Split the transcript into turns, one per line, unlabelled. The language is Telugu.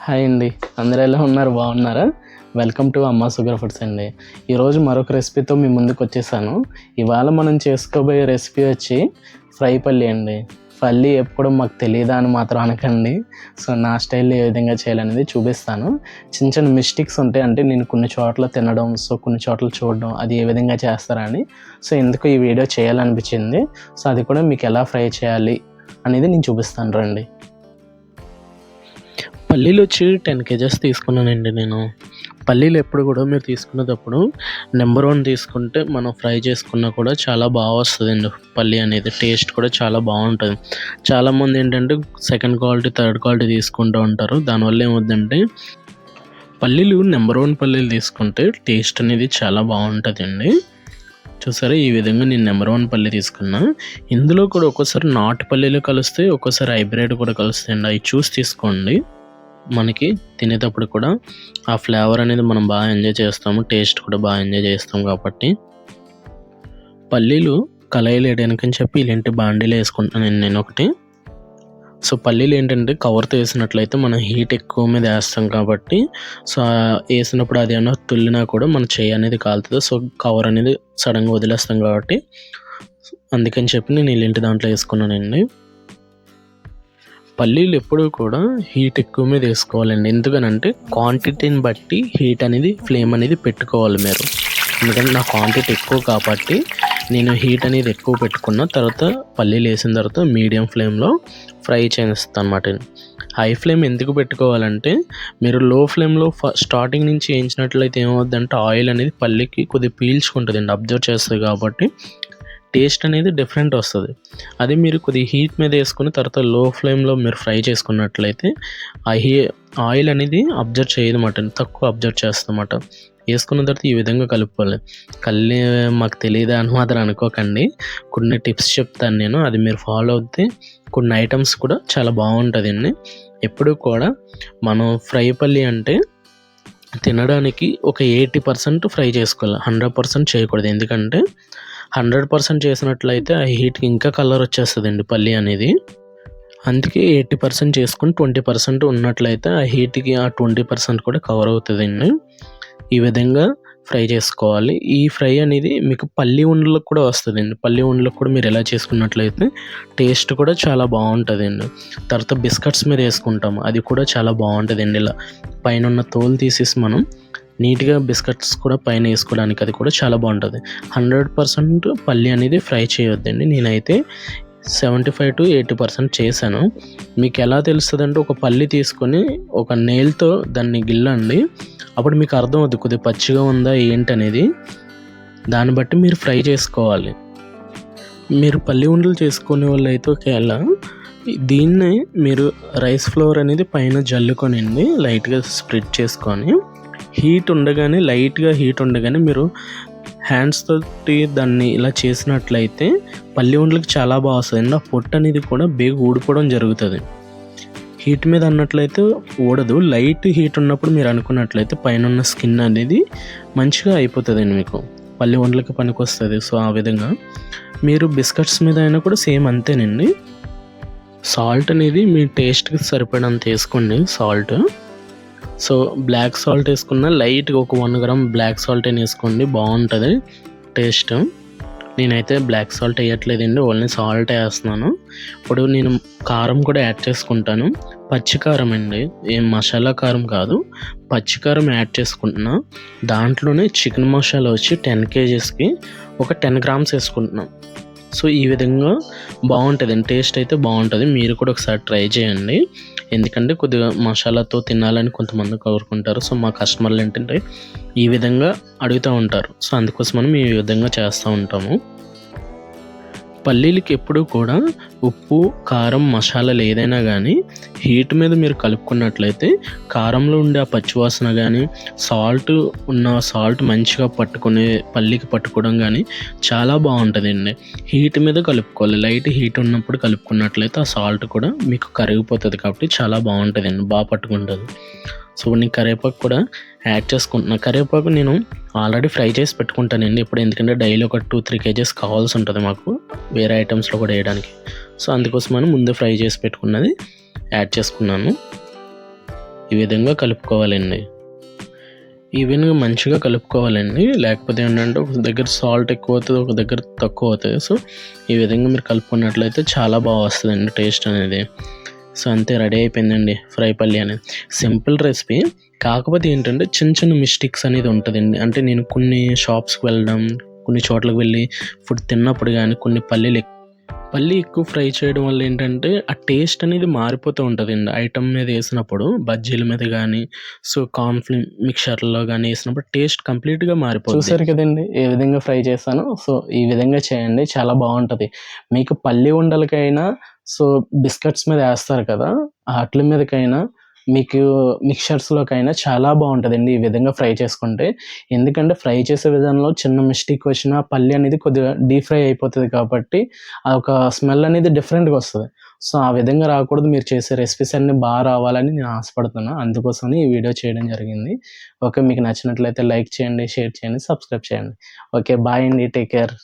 హాయ్ అండి. అందరూ ఎలా ఉన్నారు? బాగున్నారా? Welcome to Amma sugar foods అండి. ఈరోజు మరొక రెసిపీతో మీ ముందుకు వచ్చేసాను. ఇవాళ మనం చేసుకోబోయే రెసిపీ వచ్చి ఫ్రై పల్లి అండి. పల్లి ఎప్పుడు మాకు తెలియదా అని మాత్రం అనకండి. సో నా స్టైల్లో ఏ విధంగా చేయాలనేది చూపిస్తాను. చిన్న చిన్న మిస్టేక్స్ ఉంటాయి. అంటే నేను కొన్ని చోట్ల తినడం సో కొన్ని చోట్ల చూడడం అది ఏ విధంగా చేస్తారని సో ఎందుకు ఈ వీడియో చేయాలనిపించింది? సో అది కూడా మీకు ఎలా ఫ్రై చేయాలి అనేది నేను చూపిస్తాను. రండి. పల్లీలు వచ్చి టెన్ కేజెస్ తీసుకున్నానండి నేను. పల్లీలు ఎప్పుడు కూడా మీరు తీసుకునేటప్పుడు నెంబర్ వన్ తీసుకుంటే మనం ఫ్రై చేసుకున్నా కూడా చాలా బాగా వస్తుందండి. పల్లి అనేది టేస్ట్ కూడా చాలా బాగుంటుంది. చాలామంది ఏంటంటే సెకండ్ క్వాలిటీ థర్డ్ క్వాలిటీ తీసుకుంటూ ఉంటారు. దానివల్ల ఏమవుతుందంటే పల్లీలు నెంబర్ వన్ పల్లీలు తీసుకుంటే టేస్ట్ అనేది చాలా బాగుంటుందండి. చూసారా? ఈ విధంగా నేను నెంబర్ వన్ పల్లి తీసుకున్నా. ఇందులో కూడా ఒక్కోసారి నాటు పల్లీలు కలుస్తాయి ఒక్కోసారి హైబ్రిడ్ కూడా కలుస్తాయండి. అవి చూసి తీసుకోండి. మనకి తినేటప్పుడు కూడా ఆ ఫ్లేవర్ అనేది మనం బాగా ఎంజాయ్ చేస్తాము టేస్ట్ కూడా బాగా ఎంజాయ్ చేస్తాం కాబట్టి. పల్లీలు కళాయిలు వేయడానికి అని చెప్పి ఇలాంటి బాండీలు వేసుకుంటాను నేను ఒకటి. సో పల్లీలు ఏంటంటే కవర్తో వేసినట్లయితే మనం హీట్ ఎక్కువ మీద వేస్తాం కాబట్టి సో వేసినప్పుడు అది ఏమైనా తుల్లినా కూడా మన చేయి అనేది కాలుతుంది. సో కవర్ అనేది సడన్గా వదిలేస్తాం కాబట్టి అందుకని చెప్పి నేను ఇలాంటి దాంట్లో వేసుకున్నానండి. పల్లీలు ఎప్పుడూ కూడా హీట్ ఎక్కువ మీద వేసుకోవాలండి. ఎందుకనంటే క్వాంటిటీని బట్టి హీట్ అనేది ఫ్లేమ్ అనేది పెట్టుకోవాలి మీరు. ఎందుకంటే నా క్వాంటిటీ ఎక్కువ కాబట్టి నేను హీట్ అనేది ఎక్కువ పెట్టుకున్న తర్వాత పల్లీలు వేసిన తర్వాత మీడియం ఫ్లేమ్లో ఫ్రై చేస్తాను అనమాట హై ఫ్లేమ్ ఎందుకు పెట్టుకోవాలంటే మీరు లో ఫ్లేమ్లో ఫ స్టార్టింగ్ నుంచి వేయించినట్లయితే ఏమవుద్దంటే ఆయిల్ అనేది పల్లీకి కొద్దిగా పీల్చుకుంటుందండి. అబ్జర్వ్ చేస్తుంది కాబట్టి టేస్ట్ అనేది డిఫరెంట్ వస్తుంది. అది మీరు కొద్దిగా హీట్ మీద వేసుకుని తర్వాత లో ఫ్లేమ్లో మీరు ఫ్రై చేసుకున్నట్లయితే ఆ హీ ఆయిల్ అనేది అబ్జర్వ్ చేయదు మటన్ తక్కువ అబ్జర్వ్ చేస్తామన్నమాట వేసుకున్న తర్వాత ఈ విధంగా కలుపుకోవాలి. కల్లి మాకు తెలియదా అని మాత్రం అనుకోకండి. కొన్ని టిప్స్ చెప్తాను నేను. అది మీరు ఫాలో అవుతే కొన్ని ఐటమ్స్ కూడా చాలా బాగుంటుంది అండి ఎప్పుడు కూడా మనం ఫ్రై పల్లి అంటే తినడానికి ఒక ఎయిటీ పర్సెంట్ ఫ్రై చేసుకోవాలి. హండ్రెడ్ పర్సెంట్ చేయకూడదు. ఎందుకంటే హండ్రెడ్ పర్సెంట్ చేసినట్లయితే ఆ హీట్కి ఇంకా కలర్ వచ్చేస్తుందండి పల్లి అనేది. అందుకే ఎయిటీ పర్సెంట్ చేసుకుని ట్వంటీ పర్సెంట్ ఉన్నట్లయితే ఆ హీట్కి ఆ ట్వంటీ పర్సెంట్ కూడా కవర్ అవుతుందండి. ఈ విధంగా ఫ్రై చేసుకోవాలి. ఈ ఫ్రై అనేది మీకు పల్లి ఉండలకు కూడా వస్తుందండి. పల్లి ఉండలకు కూడా మీరు ఎలా చేసుకున్నట్లయితే టేస్ట్ కూడా చాలా బాగుంటుందండి. తర్వాత బిస్కెట్స్ మీద వేసుకుంటాము అది కూడా చాలా బాగుంటుందండి ఇలా. పైన ఉన్న తోలు తీసేసి మనం నీట్గా బిస్కెట్స్ కూడా పైన వేసుకోవడానికి అది కూడా చాలా బాగుంటుంది. హండ్రెడ్ పర్సెంట్ పల్లి అనేది ఫ్రై చేయొద్దండి. నేనైతే seventy five to eighty percent చేశాను. మీకు ఎలా తెలుస్తుంది అంటే ఒక పల్లి తీసుకొని ఒక నేల్తో దాన్ని గిల్లండి. అప్పుడు మీకు అర్థం అవుతుంది కొద్దిగా పచ్చిగా ఉందా ఏంటనేది. దాన్ని బట్టి మీరు ఫ్రై చేసుకోవాలి. మీరు పల్లి ఉండలు చేసుకునే వాళ్ళు అయితే ఒకవేళ దీన్ని మీరు రైస్ ఫ్లోర్ అనేది పైన జల్లుకొనండి లైట్గా స్ప్రెడ్ చేసుకొని. హీట్ ఉండగానే లైట్గా హీట్ ఉండగానే మీరు హ్యాండ్స్ తోటి దాన్ని ఇలా చేసినట్లయితే పల్లి ఉండలకు చాలా బాగా వస్తుంది. ఆ పొట్టు అనేది కూడా బేగ ఊడిపోవడం జరుగుతుంది. హీట్ మీద అన్నట్లయితే ఊడదు. లైట్ హీట్ ఉన్నప్పుడు మీరు అనుకున్నట్లయితే పైన ఉన్న స్కిన్ అనేది మంచిగా అయిపోతుందండి మీకు. పల్లి వంటలకి పనికి వస్తుంది సో ఆ విధంగా మీరు బిస్కెట్స్ మీద అయినా కూడా సేమ్ అంతేనండి. సాల్ట్ అనేది మీ టేస్ట్కి సరిపడంత వేసుకోండి. సాల్ట్ సో బ్లాక్ సాల్ట్ వేసుకున్న లైట్గా ఒక వన్ గ్రామ్ బ్లాక్ సాల్ట్ అని వేసుకోండి బాగుంటుంది టేస్ట్ నేనైతే బ్లాక్ సాల్ట్ వేయట్లేదండి ఓన్లీ సాల్ట్ వేస్తున్నాను. ఇప్పుడు నేను కారం కూడా యాడ్ చేసుకుంటాను. పచ్చి కారం అండి ఏం మసాలా కారం కాదు పచ్చి కారం యాడ్ చేసుకుంటున్నా. దాంట్లోనే చికెన్ మసాలా వచ్చి టెన్ కేజీస్కి ఒక టెన్ గ్రామ్స్ వేసుకుంటున్నాం. సో ఈ విధంగా బాగుంటుంది టేస్ట్ అయితే బాగుంటుంది. మీరు కూడా ఒకసారి ట్రై చేయండి. ఎందుకంటే కొద్దిగా మసాలాతో తినాలని కొంతమంది కోరుకుంటారు. సో మా కస్టమర్లు ఏంటంటే ఈ విధంగా అడుగుతూ ఉంటారు. సో అందుకోసం మనం ఈ విధంగా చేస్తూ ఉంటాము. పల్లీలకి ఎప్పుడూ కూడా ఉప్పు కారం మసాలాలు ఏదైనా కానీ హీట్ మీద మీరు కలుపుకున్నట్లయితే కారంలో ఉండే ఆ పచ్చివాసన కానీ సాల్ట్ ఉన్న సాల్ట్ మంచిగా పట్టుకునే పల్లీకి పట్టుకోవడం కానీ చాలా బాగుంటుందండి. హీట్ మీద కలుపుకోవాలి. లైట్ హీట్ ఉన్నప్పుడు కలుపుకున్నట్లయితే ఆ సాల్ట్ కూడా మీకు కరిగిపోతుంది కాబట్టి చాలా బాగుంటుందండి. బాగా పట్టుకుంటుంది. సో నేను కరివేపాకు కూడా యాడ్ చేసుకుంటున్నాను కరివేపాకు నేను ఆల్రెడీ ఫ్రై చేసి పెట్టుకుంటానండి ఇప్పుడు ఎందుకంటే డైలీ ఒక టూ త్రీ కేజెస్ కావాల్సి ఉంటుంది మాకు వేరే ఐటమ్స్లో కూడా వేయడానికి. సో అందుకోసమని ముందే ఫ్రై చేసి పెట్టుకున్నది యాడ్ చేసుకున్నాను. ఈ విధంగా కలుపుకోవాలండి. ఈవెన్ మంచిగా కలుపుకోవాలండి. లేకపోతే ఏంటంటే ఒక దగ్గర సాల్ట్ ఎక్కువ అవుతుంది ఒక దగ్గర తక్కువ అవుతుంది. సో ఈ విధంగా మీరు కలుపుకున్నట్లయితే చాలా బాగా వస్తుందండి టేస్ట్ అనేది. సో అంతే రెడీ అయిపోయిందండి ఫ్రై పల్లి అనేది. Simple recipe. కాకపోతే ఏంటంటే చిన్న చిన్న మిస్టేక్స్ అనేది ఉంటుందండి. అంటే నేను కొన్ని షాప్స్కి వెళ్ళడం కొన్ని చోట్లకు వెళ్ళి ఫుడ్ తిన్నప్పుడు కానీ కొన్ని పల్లీలు ఎక్కువ పల్లి ఎక్కువ ఫ్రై చేయడం వల్ల ఏంటంటే ఆ టేస్ట్ అనేది మారిపోతూ ఉంటుందండి. ఐటమ్ మీద వేసినప్పుడు బజ్జీల మీద కానీ సో కార్న్ఫ్లీ మిక్చర్లో కానీ వేసినప్పుడు టేస్ట్ కంప్లీట్గా మారిపోతుంది చూసారు కదండి ఏ విధంగా ఫ్రై చేస్తాను సో ఈ విధంగా చేయండి చాలా బాగుంటుంది. మీకు పల్లి ఉండలకైనా సో బిస్కెట్స్ మీద వేస్తారు కదా ఆ అట్ల మీదకైనా మీకు మిక్చర్స్లోకైనా చాలా బాగుంటుందండి ఈ విధంగా ఫ్రై చేసుకుంటే. ఎందుకంటే ఫ్రై చేసే విధానంలో చిన్న మిస్టేక్ వచ్చినా పల్లి అనేది కొద్దిగా డీప్ ఫ్రై అయిపోతుంది కాబట్టి ఆ ఒక స్మెల్ అనేది డిఫరెంట్గా వస్తుంది. సో ఆ విధంగా రాకూడదు మీరు చేసే రెసిపీస్ అన్ని బాగా రావాలని నేను ఆశపడుతున్నాను అందుకోసమని ఈ వీడియో చేయడం జరిగింది. ఓకే మీకు నచ్చినట్లయితే లైక్ చేయండి షేర్ చేయండి సబ్స్క్రైబ్ చేయండి. ఓకే బాయ్ అండి టేక్ కేర్.